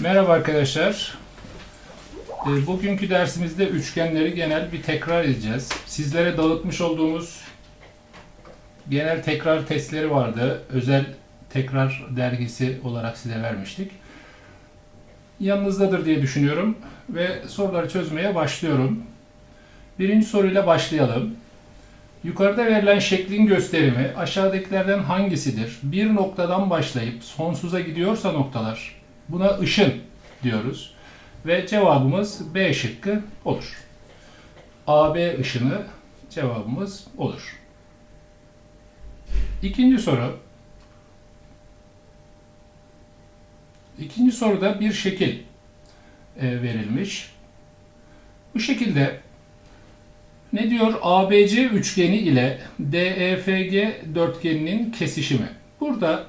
Merhaba arkadaşlar. Ee, Bugünkü dersimizde üçgenleri genel bir tekrar edeceğiz. Sizlere dağıtmış olduğumuz genel tekrar testleri vardı. Özel tekrar dergisi olarak size vermiştik. Yanınızdadır diye düşünüyorum ve soruları çözmeye başlıyorum. Birinci soruyla başlayalım. Yukarıda verilen şeklin gösterimi aşağıdakilerden hangisidir? Bir noktadan başlayıp sonsuza gidiyorsa noktalar buna ışın diyoruz. Ve cevabımız B şıkkı olur. AB ışını cevabımız olur. İkinci soru. İkinci soruda bir şekil e, verilmiş. Bu şekilde ne diyor? ABC üçgeni ile DEFG dörtgeninin kesişimi. Burada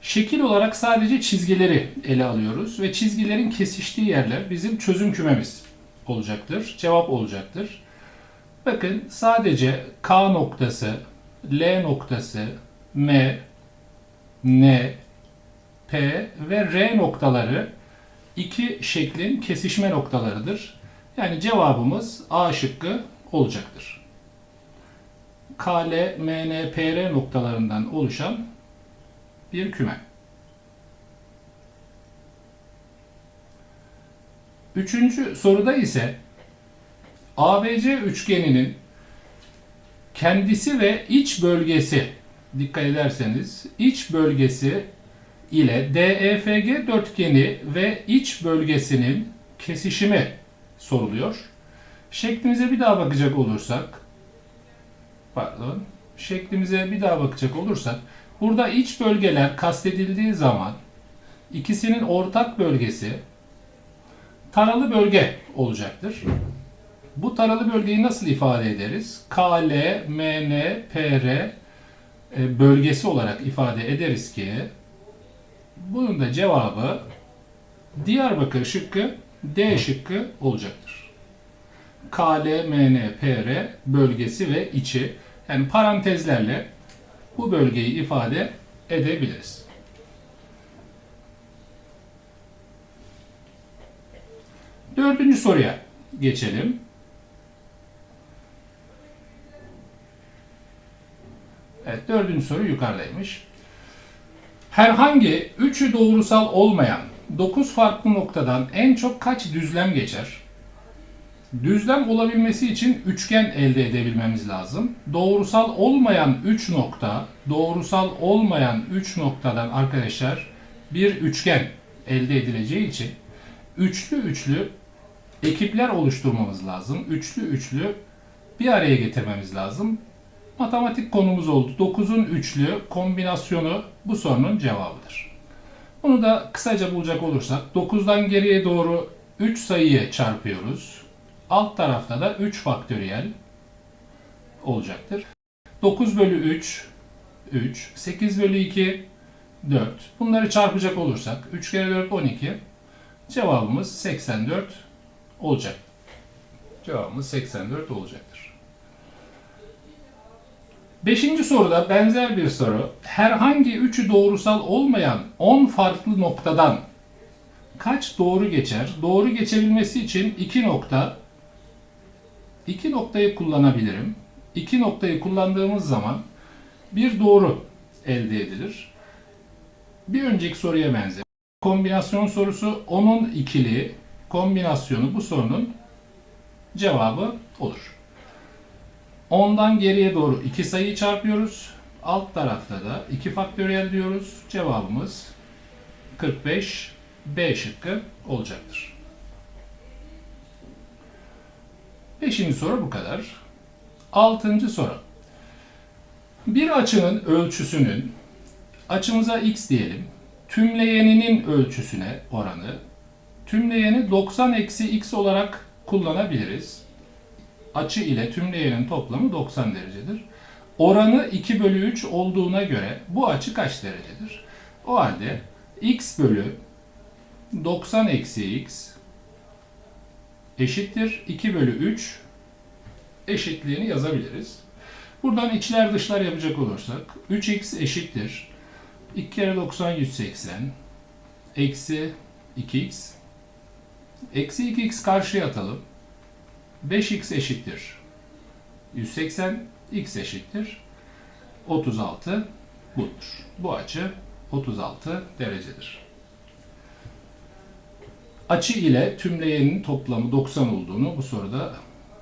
şekil olarak sadece çizgileri ele alıyoruz ve çizgilerin kesiştiği yerler bizim çözüm kümemiz olacaktır. Cevap olacaktır. Bakın sadece K noktası, L noktası, M, N, P ve R noktaları iki şeklin kesişme noktalarıdır. Yani cevabımız A şıkkı olacaktır. K, L, M, N, P, R noktalarından oluşan bir küme. Üçüncü soruda ise ABC üçgeninin kendisi ve iç bölgesi dikkat ederseniz iç bölgesi ile DEFG dörtgeni ve iç bölgesinin kesişimi soruluyor. Şeklimize bir daha bakacak olursak pardon şeklimize bir daha bakacak olursak burada iç bölgeler kastedildiği zaman ikisinin ortak bölgesi taralı bölge olacaktır. Bu taralı bölgeyi nasıl ifade ederiz? KL, MN, PR e, bölgesi olarak ifade ederiz ki bunun da cevabı Diyarbakır şıkkı D şıkkı olacaktır. KL, MN, PR bölgesi ve içi yani parantezlerle bu bölgeyi ifade edebiliriz. Dördüncü soruya geçelim. Evet, dördüncü soru yukarıdaymış. Herhangi üçü doğrusal olmayan 9 farklı noktadan en çok kaç düzlem geçer? Düzlem olabilmesi için üçgen elde edebilmemiz lazım. Doğrusal olmayan 3 nokta, doğrusal olmayan 3 noktadan arkadaşlar bir üçgen elde edileceği için üçlü üçlü ekipler oluşturmamız lazım. Üçlü üçlü bir araya getirmemiz lazım. Matematik konumuz oldu. 9'un üçlü kombinasyonu bu sorunun cevabıdır. Bunu da kısaca bulacak olursak 9'dan geriye doğru 3 sayıyı çarpıyoruz. Alt tarafta da 3 faktöriyel olacaktır. 9 bölü 3 3, 8 bölü 2 4. Bunları çarpacak olursak 3 kere 4 12. Cevabımız 84 olacak. Cevabımız 84 olacaktır. Beşinci soruda benzer bir soru. Herhangi üçü doğrusal olmayan 10 farklı noktadan kaç doğru geçer? Doğru geçebilmesi için iki nokta iki noktayı kullanabilirim. İki noktayı kullandığımız zaman bir doğru elde edilir. Bir önceki soruya benzer. Kombinasyon sorusu onun ikili kombinasyonu bu sorunun cevabı olur. 10'dan geriye doğru iki sayıyı çarpıyoruz. Alt tarafta da 2 faktöriyel diyoruz. Cevabımız 45 B şıkkı olacaktır. Beşinci soru bu kadar. Altıncı soru. Bir açının ölçüsünün açımıza x diyelim. Tümleyeninin ölçüsüne oranı tümleyeni 90 eksi x olarak kullanabiliriz açı ile tümleyenin toplamı 90 derecedir. Oranı 2 bölü 3 olduğuna göre bu açı kaç derecedir? O halde x bölü 90 eksi x eşittir 2 bölü 3 eşitliğini yazabiliriz. Buradan içler dışlar yapacak olursak 3x eşittir 2 kere 90 180 eksi 2x eksi 2x karşıya atalım 5x eşittir 180 x eşittir 36 budur. Bu açı 36 derecedir. Açı ile tümleyenin toplamı 90 olduğunu bu soruda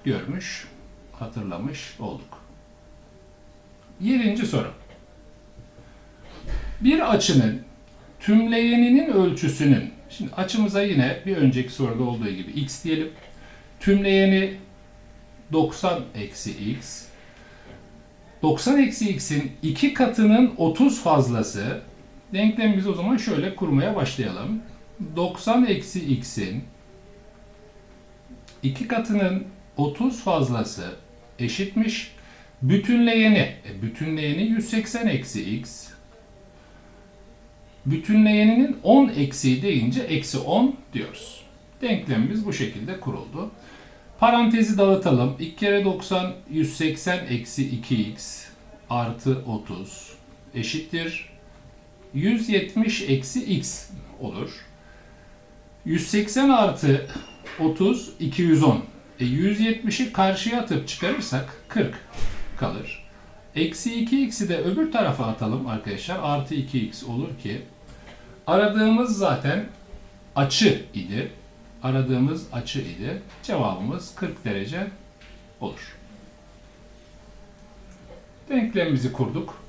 görmüş, hatırlamış olduk. Yedinci soru. Bir açının tümleyeninin ölçüsünün, şimdi açımıza yine bir önceki soruda olduğu gibi x diyelim. Tümleyeni 90 eksi x. 90 eksi x'in iki katının 30 fazlası. Denklemimizi o zaman şöyle kurmaya başlayalım. 90 eksi x'in iki katının 30 fazlası eşitmiş. Bütünleyeni, e, bütünleyeni 180 eksi x. Bütünleyeninin 10 eksiği deyince eksi 10 diyoruz. Denklemimiz bu şekilde kuruldu. Parantezi dağıtalım. 2 kere 90 180 eksi 2x artı 30 eşittir. 170 eksi x olur. 180 artı 30 210. E 170'i karşıya atıp çıkarırsak 40 kalır. Eksi 2x'i de öbür tarafa atalım arkadaşlar. Artı 2x olur ki aradığımız zaten açı idi. Aradığımız açı idi. Cevabımız 40 derece olur. Denklemimizi kurduk.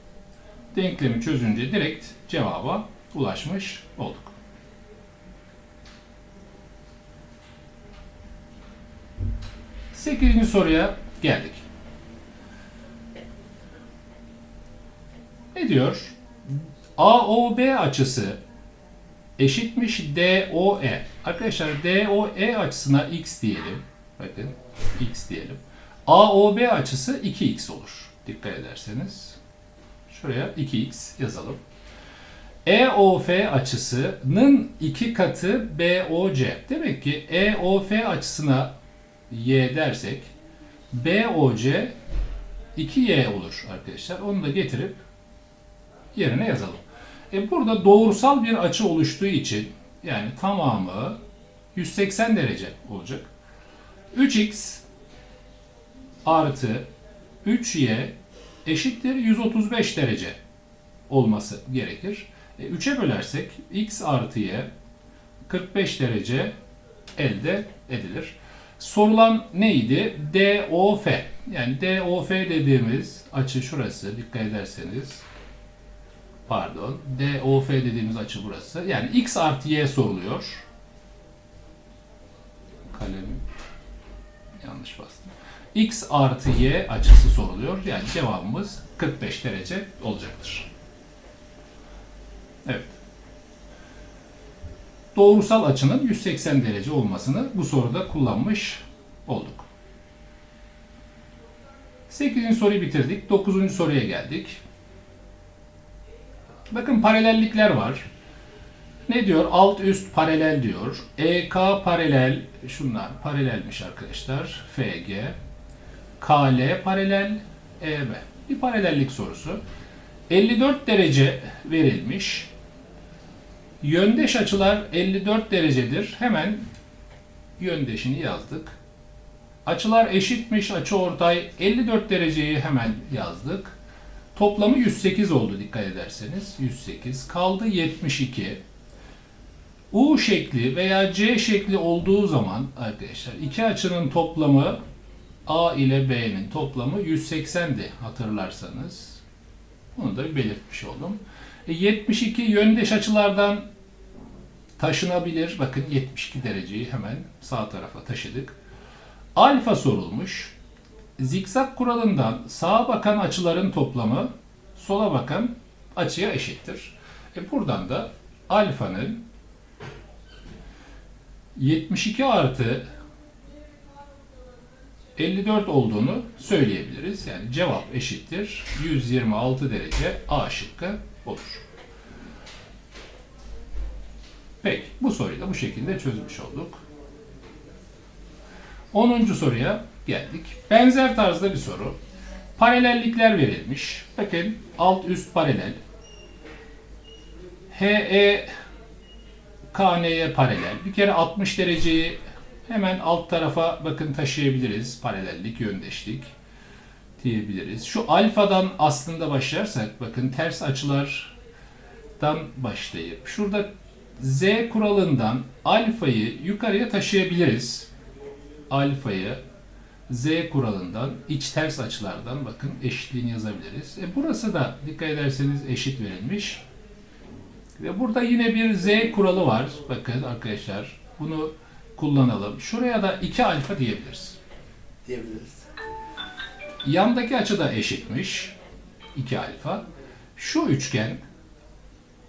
Denklemi çözünce direkt cevaba ulaşmış olduk. Sekizinci soruya geldik. Ne diyor? AOB açısı eşitmiş DOE. Arkadaşlar DOE açısına x diyelim. Bakın x diyelim. AOB açısı 2x olur. Dikkat ederseniz. Şuraya 2x yazalım. EOF açısının iki katı BOC. Demek ki EOF açısına y dersek BOC 2y olur arkadaşlar. Onu da getirip yerine yazalım. E burada doğrusal bir açı oluştuğu için yani tamamı 180 derece olacak. 3x artı 3y eşittir 135 derece olması gerekir. E, 3'e bölersek x artı y 45 derece elde edilir. Sorulan neydi? DOF. Yani DOF dediğimiz açı şurası dikkat ederseniz pardon DOF dediğimiz açı burası. Yani x artı y soruluyor. Kalem yanlış bastım. x artı y açısı soruluyor. Yani cevabımız 45 derece olacaktır. Evet. Doğrusal açının 180 derece olmasını bu soruda kullanmış olduk. 8. soruyu bitirdik. 9. soruya geldik. Bakın paralellikler var. Ne diyor? Alt üst paralel diyor. EK paralel, şunlar paralelmiş arkadaşlar. FG. KL paralel, EB. Bir paralellik sorusu. 54 derece verilmiş. Yöndeş açılar 54 derecedir. Hemen yöndeşini yazdık. Açılar eşitmiş. Açı ortay 54 dereceyi hemen yazdık. Toplamı 108 oldu dikkat ederseniz. 108 kaldı 72. U şekli veya C şekli olduğu zaman arkadaşlar iki açının toplamı A ile B'nin toplamı 180'di hatırlarsanız. Bunu da belirtmiş oldum. E, 72 yöndeş açılardan taşınabilir. Bakın 72 dereceyi hemen sağ tarafa taşıdık. Alfa sorulmuş. Zikzak kuralından sağa bakan açıların toplamı sola bakan açıya eşittir. E buradan da alfanın 72 artı 54 olduğunu söyleyebiliriz. Yani cevap eşittir 126 derece A şıkkı olur. Peki bu soruyu da bu şekilde çözmüş olduk. 10. soruya geldik. Benzer tarzda bir soru. Paralellikler verilmiş. Bakın alt üst paralel. HE KN'ye paralel. Bir kere 60 dereceyi hemen alt tarafa bakın taşıyabiliriz. Paralellik, yöndeşlik diyebiliriz. Şu alfadan aslında başlarsak bakın ters açılardan başlayıp şurada Z kuralından alfayı yukarıya taşıyabiliriz. Alfayı Z kuralından iç ters açılardan bakın eşitliğini yazabiliriz. E burası da dikkat ederseniz eşit verilmiş. Ve burada yine bir Z kuralı var. Bakın arkadaşlar bunu kullanalım. Şuraya da 2 alfa diyebiliriz. diyebiliriz. Yandaki açı da eşitmiş. 2 alfa. Şu üçgen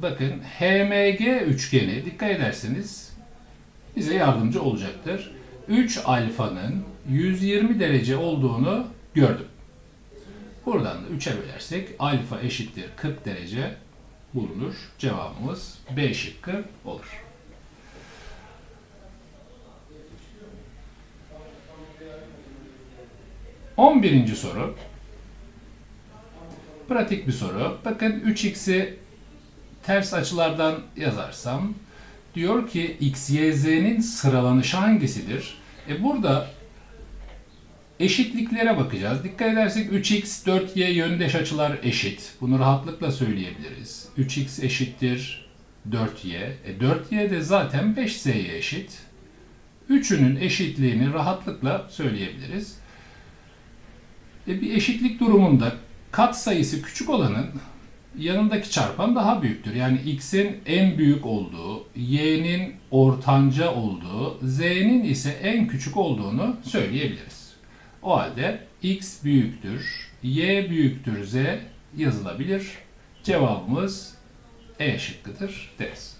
bakın HMG üçgeni dikkat ederseniz bize yardımcı olacaktır. 3 alfanın 120 derece olduğunu gördüm. Buradan da 3'e bölersek alfa eşittir 40 derece bulunur. Cevabımız B şıkkı olur. On birinci soru. Pratik bir soru. Bakın 3x'i ters açılardan yazarsam diyor ki x, y, z'nin sıralanışı hangisidir? E burada eşitliklere bakacağız. Dikkat edersek 3x, 4y yöndeş açılar eşit. Bunu rahatlıkla söyleyebiliriz. 3x eşittir 4y. E 4y de zaten 5z'ye eşit. Üçünün eşitliğini rahatlıkla söyleyebiliriz. E bir eşitlik durumunda kat sayısı küçük olanın yanındaki çarpan daha büyüktür. Yani x'in en büyük olduğu, y'nin ortanca olduğu, z'nin ise en küçük olduğunu söyleyebiliriz. O halde x büyüktür, y büyüktür z yazılabilir. Cevabımız E şıkkıdır deriz.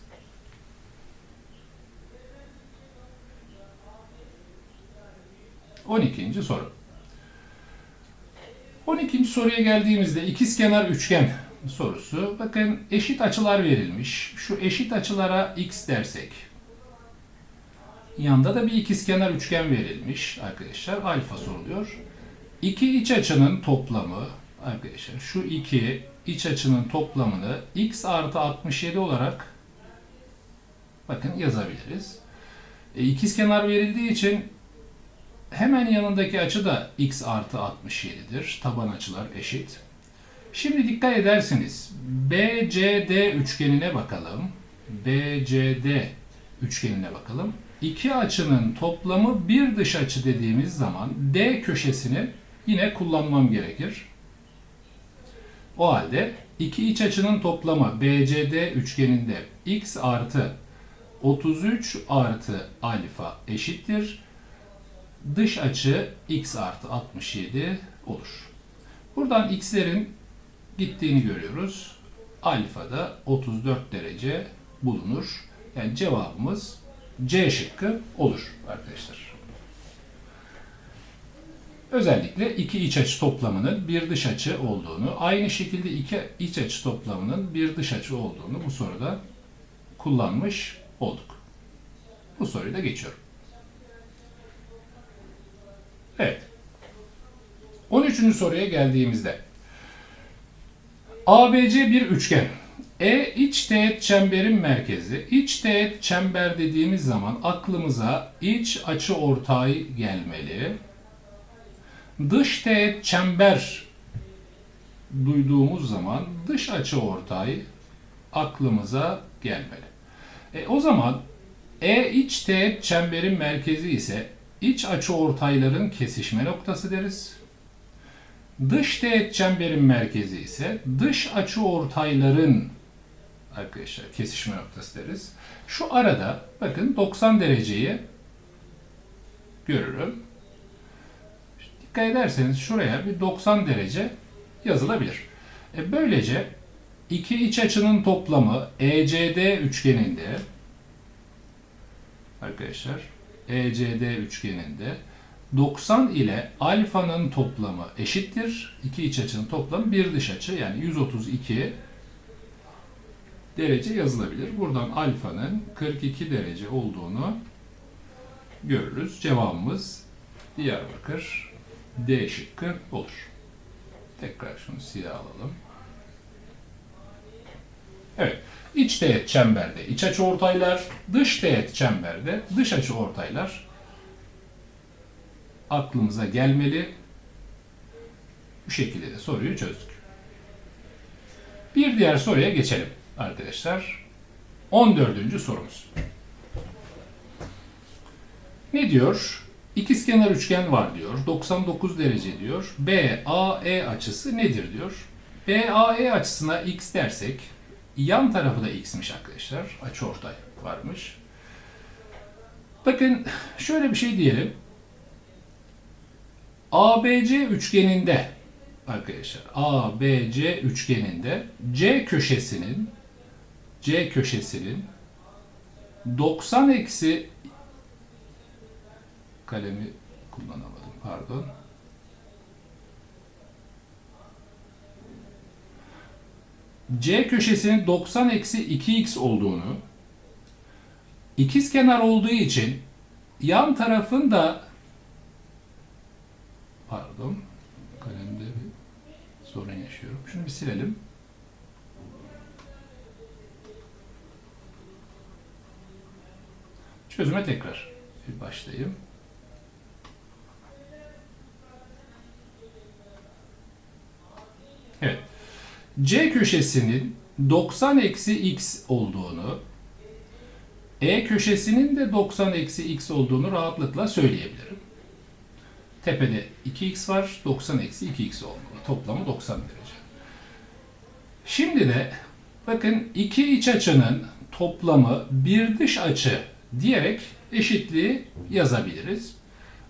On ikinci soru. 12. soruya geldiğimizde ikizkenar üçgen sorusu. Bakın eşit açılar verilmiş. Şu eşit açılara x dersek. Yanda da bir ikizkenar üçgen verilmiş arkadaşlar. Alfa soruluyor. İki iç açının toplamı arkadaşlar şu iki iç açının toplamını x artı 67 olarak bakın yazabiliriz. E, ikizkenar verildiği için Hemen yanındaki açı da x artı 67'dir. Taban açılar eşit. Şimdi dikkat ederseniz BCD üçgenine bakalım. BCD üçgenine bakalım. İki açının toplamı bir dış açı dediğimiz zaman D köşesini yine kullanmam gerekir. O halde iki iç açının toplamı BCD üçgeninde x artı 33 artı alfa eşittir dış açı x artı 67 olur. Buradan x'lerin gittiğini görüyoruz. Alfa da 34 derece bulunur. Yani cevabımız C şıkkı olur arkadaşlar. Özellikle iki iç açı toplamının bir dış açı olduğunu, aynı şekilde iki iç açı toplamının bir dış açı olduğunu bu soruda kullanmış olduk. Bu soruyu da geçiyorum. Evet. 13. soruya geldiğimizde ABC bir üçgen. E iç teğet çemberin merkezi. İç teğet çember dediğimiz zaman aklımıza iç açı ortay gelmeli. Dış teğet çember duyduğumuz zaman dış açı ortay aklımıza gelmeli. E, o zaman E iç teğet çemberin merkezi ise iç açı ortayların kesişme noktası deriz. Dış teğet çemberin merkezi ise dış açı ortayların arkadaşlar kesişme noktası deriz. Şu arada bakın 90 dereceyi görürüm. Dikkat ederseniz şuraya bir 90 derece yazılabilir. E böylece iki iç açının toplamı ECD üçgeninde arkadaşlar ECD üçgeninde 90 ile alfanın toplamı eşittir. İki iç açının toplamı bir dış açı yani 132 derece yazılabilir. Buradan alfanın 42 derece olduğunu görürüz. Cevabımız Diyarbakır D şıkkı olur. Tekrar şunu siyah alalım. Evet. İç teğet çemberde iç açı ortaylar, dış teğet çemberde dış açı ortaylar aklımıza gelmeli. Bu şekilde de soruyu çözdük. Bir diğer soruya geçelim arkadaşlar. 14. sorumuz. Ne diyor? İkizkenar üçgen var diyor. 99 derece diyor. BAE açısı nedir diyor. BAE açısına x dersek yan tarafı da x'miş arkadaşlar. Açıortay varmış. Bakın şöyle bir şey diyelim. ABC üçgeninde arkadaşlar ABC üçgeninde C köşesinin C köşesinin 90 eksi kalemi kullanamadım pardon. C köşesinin 90 eksi 2x olduğunu ikiz kenar olduğu için yan tarafın da pardon kalemde bir sorun yaşıyorum. Şunu bir silelim. Çözüme tekrar bir başlayayım. Evet. C köşesinin 90 eksi x olduğunu, E köşesinin de 90 eksi x olduğunu rahatlıkla söyleyebilirim. Tepede 2x var, 90 eksi 2x olmalı. Toplamı 90 derece. Şimdi de bakın iki iç açının toplamı bir dış açı diyerek eşitliği yazabiliriz.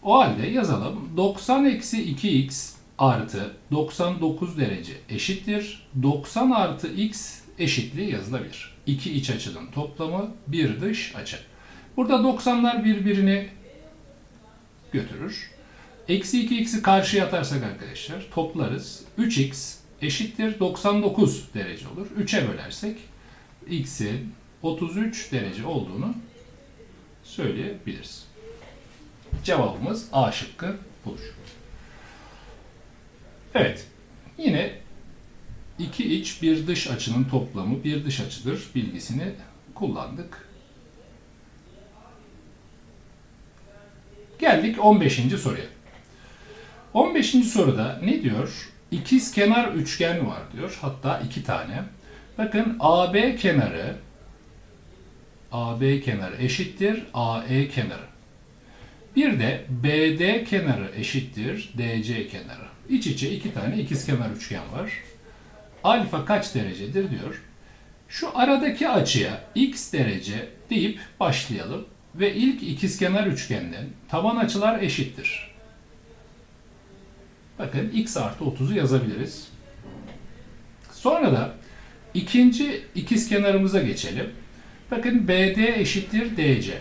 O halde yazalım. 90 eksi 2x artı 99 derece eşittir. 90 artı x eşitliği yazılabilir. İki iç açının toplamı bir dış açı. Burada 90'lar birbirini götürür. Eksi 2x'i karşıya atarsak arkadaşlar toplarız. 3x eşittir 99 derece olur. 3'e bölersek x'in 33 derece olduğunu söyleyebiliriz. Cevabımız A şıkkı budur. Evet. Yine iki iç bir dış açının toplamı bir dış açıdır bilgisini kullandık. Geldik 15. soruya. 15. soruda ne diyor? İkiz kenar üçgen var diyor. Hatta iki tane. Bakın AB kenarı AB kenarı eşittir AE kenarı. Bir de BD kenarı eşittir DC kenarı. İç içe iki tane ikizkenar üçgen var. Alfa kaç derecedir diyor. Şu aradaki açıya x derece deyip başlayalım ve ilk ikizkenar üçgenden taban açılar eşittir. Bakın x artı 30'u yazabiliriz. Sonra da ikinci ikizkenarımıza geçelim. Bakın BD eşittir DC.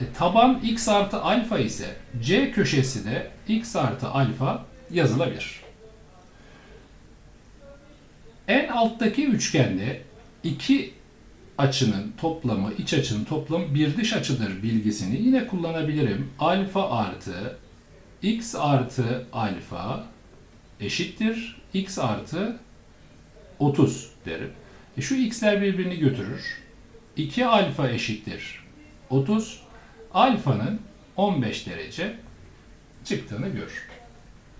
E, taban x artı alfa ise C köşesi de x artı alfa yazılabilir. En alttaki üçgende iki açının toplamı, iç açının toplamı bir dış açıdır bilgisini yine kullanabilirim. Alfa artı x artı alfa eşittir x artı 30 derim. E şu x'ler birbirini götürür. 2 alfa eşittir 30. Alfanın 15 derece çıktığını görür.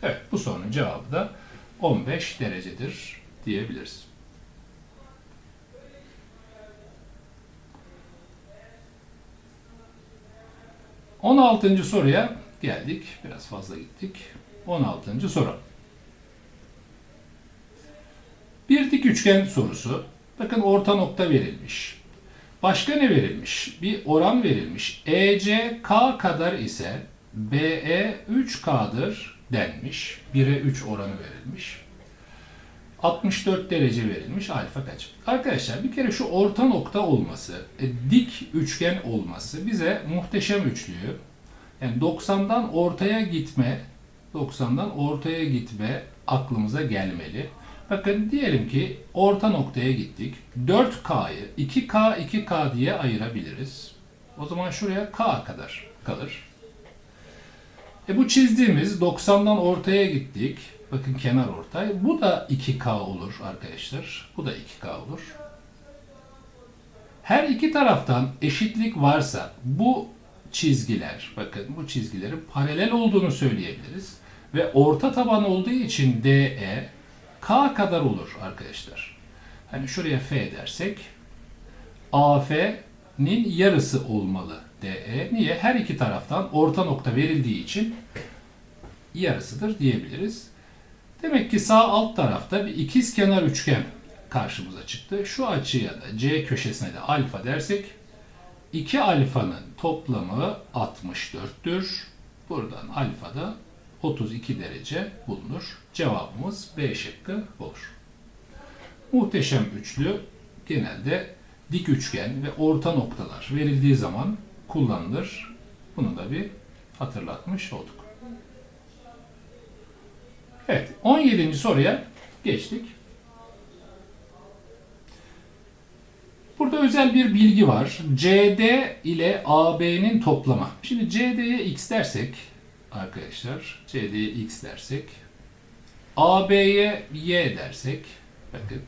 Evet bu sorunun cevabı da 15 derecedir diyebiliriz. On altıncı soruya geldik. Biraz fazla gittik. 16. soru. Bir dik üçgen sorusu. Bakın orta nokta verilmiş. Başka ne verilmiş? Bir oran verilmiş. EC K kadar ise BE 3K'dır denmiş. 1'e 3 oranı verilmiş. 64 derece verilmiş. Alfa kaç? Arkadaşlar bir kere şu orta nokta olması, e, dik üçgen olması bize muhteşem üçlüyü yani 90'dan ortaya gitme 90'dan ortaya gitme aklımıza gelmeli. Bakın diyelim ki orta noktaya gittik. 4K'yı 2K 2K diye ayırabiliriz. O zaman şuraya K kadar kalır. E bu çizdiğimiz 90'dan ortaya gittik. Bakın kenar ortay. Bu da 2K olur arkadaşlar. Bu da 2K olur. Her iki taraftan eşitlik varsa bu çizgiler, bakın bu çizgilerin paralel olduğunu söyleyebiliriz. Ve orta taban olduğu için DE K kadar olur arkadaşlar. Hani şuraya F dersek AF'nin yarısı olmalı DE. Niye? Her iki taraftan orta nokta verildiği için yarısıdır diyebiliriz. Demek ki sağ alt tarafta bir ikiz kenar üçgen karşımıza çıktı. Şu açıya da C köşesine de alfa dersek 2 alfanın toplamı 64'tür. Buradan alfa da 32 derece bulunur. Cevabımız B şıkkı olur. Muhteşem üçlü genelde dik üçgen ve orta noktalar verildiği zaman kullanılır. Bunu da bir hatırlatmış olduk. Evet, 17. soruya geçtik. Burada özel bir bilgi var. CD ile AB'nin toplamı. Şimdi CD'ye x dersek arkadaşlar, CD'ye x dersek, AB'ye y dersek, bakın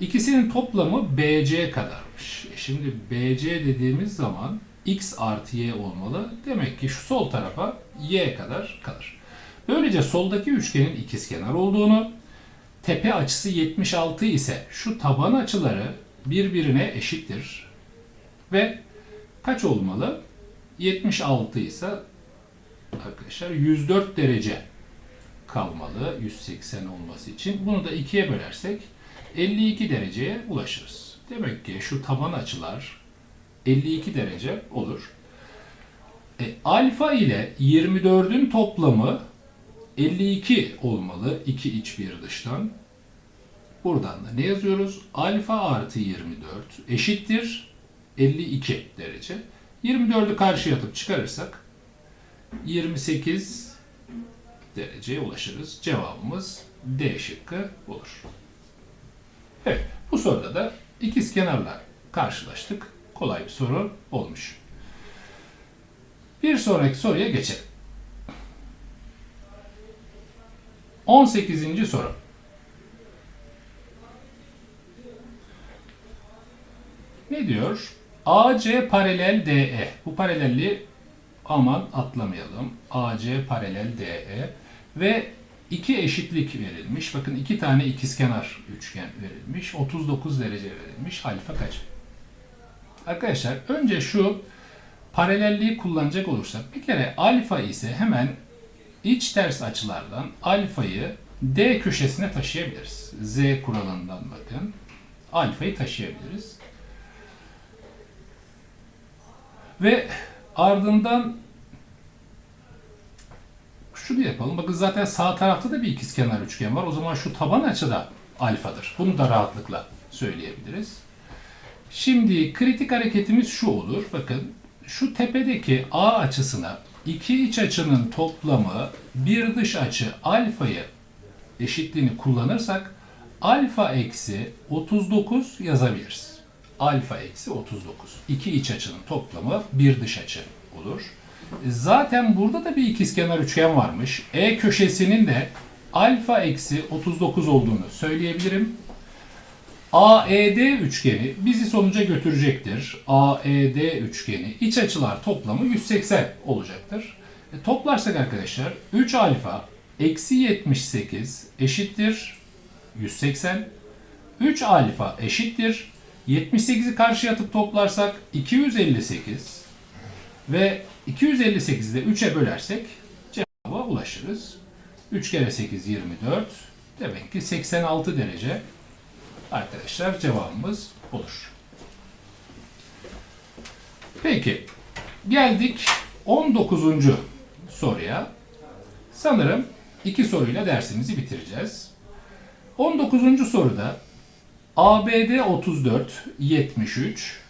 ikisinin toplamı BC kadarmış. E Şimdi BC dediğimiz zaman x artı y olmalı. Demek ki şu sol tarafa y kadar kalır. Böylece soldaki üçgenin ikizkenar olduğunu, tepe açısı 76 ise şu taban açıları birbirine eşittir. Ve kaç olmalı? 76 ise arkadaşlar 104 derece kalmalı 180 olması için. Bunu da ikiye bölersek 52 dereceye ulaşırız. Demek ki şu taban açılar 52 derece olur. E, alfa ile 24'ün toplamı 52 olmalı. 2 iç bir dıştan. Buradan da ne yazıyoruz? Alfa artı 24 eşittir 52 derece. 24'ü karşıya atıp çıkarırsak 28 dereceye ulaşırız. Cevabımız D şıkkı olur. Evet, bu soruda da ikiz kenarla karşılaştık. Kolay bir soru olmuş. Bir sonraki soruya geçelim. 18. soru. Ne diyor? AC paralel DE. Bu paralelliği aman atlamayalım. AC paralel DE ve iki eşitlik verilmiş. Bakın iki tane ikizkenar üçgen verilmiş. 39 derece verilmiş. Alfa kaç? Arkadaşlar önce şu paralelliği kullanacak olursak bir kere alfa ise hemen iç ters açılardan alfayı D köşesine taşıyabiliriz. Z kuralından bakın. Alfayı taşıyabiliriz. Ve ardından şunu yapalım. Bakın zaten sağ tarafta da bir ikizkenar üçgen var. O zaman şu taban açı da alfadır. Bunu da rahatlıkla söyleyebiliriz. Şimdi kritik hareketimiz şu olur. Bakın şu tepedeki A açısına iki iç açının toplamı bir dış açı alfayı eşitliğini kullanırsak alfa eksi 39 yazabiliriz. Alfa eksi 39. İki iç açının toplamı bir dış açı olur. Zaten burada da bir ikizkenar üçgen varmış. E köşesinin de alfa eksi 39 olduğunu söyleyebilirim. AED üçgeni bizi sonuca götürecektir. AED üçgeni iç açılar toplamı 180 olacaktır. E, toplarsak arkadaşlar 3 alfa eksi 78 eşittir 180. 3 alfa eşittir 78'i karşıya atıp toplarsak 258 ve 258'i de 3'e bölersek cevaba ulaşırız. 3 kere 8 24. Demek ki 86 derece arkadaşlar cevabımız olur. Peki geldik 19. soruya. Sanırım iki soruyla dersimizi bitireceğiz. 19. soruda ABD 34 73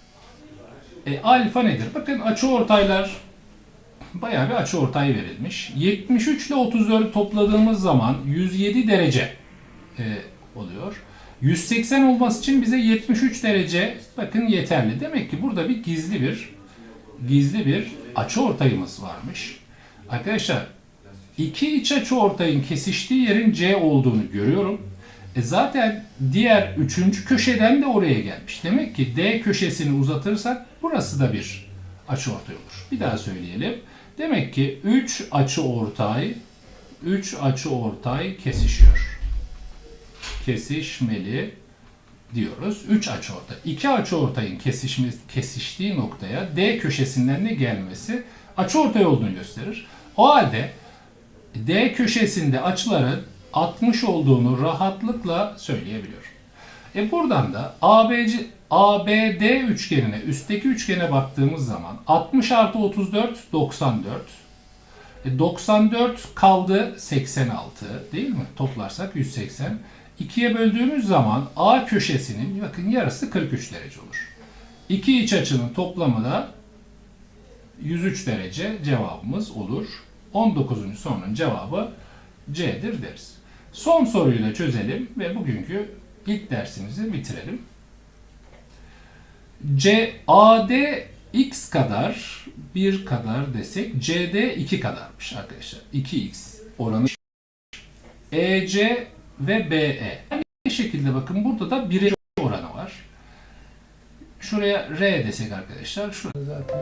e, alfa nedir? Bakın açı ortaylar bayağı bir açı ortay verilmiş. 73 ile 34'ü topladığımız zaman 107 derece e, oluyor. 180 olması için bize 73 derece bakın yeterli. Demek ki burada bir gizli bir gizli bir açı ortayımız varmış. Arkadaşlar iki iç açı ortayın kesiştiği yerin C olduğunu görüyorum. E zaten diğer üçüncü köşeden de oraya gelmiş. Demek ki D köşesini uzatırsak burası da bir açı ortay olur. Bir daha söyleyelim. Demek ki 3 açı ortay 3 açı ortay kesişiyor. Kesişmeli diyoruz. 3 açı ortay. 2 açı ortayın kesişme, kesiştiği noktaya D köşesinden de gelmesi açı ortay olduğunu gösterir. O halde D köşesinde açıların 60 olduğunu rahatlıkla söyleyebiliyorum. E buradan da ABC, ABD üçgenine, üstteki üçgene baktığımız zaman 60 artı 34, 94. E 94 kaldı 86 değil mi? Toplarsak 180. 2'ye böldüğümüz zaman A köşesinin bakın yarısı 43 derece olur. İki iç açının toplamı da 103 derece cevabımız olur. 19. sorunun cevabı C'dir deriz. Son soruyu da çözelim ve bugünkü ilk dersimizi bitirelim. C AD x kadar 1 kadar desek CD 2 kadarmış arkadaşlar. 2x oranı EC ve BE. Aynı şekilde bakın burada da 1'e oranı var. Şuraya R desek arkadaşlar. Şurada zaten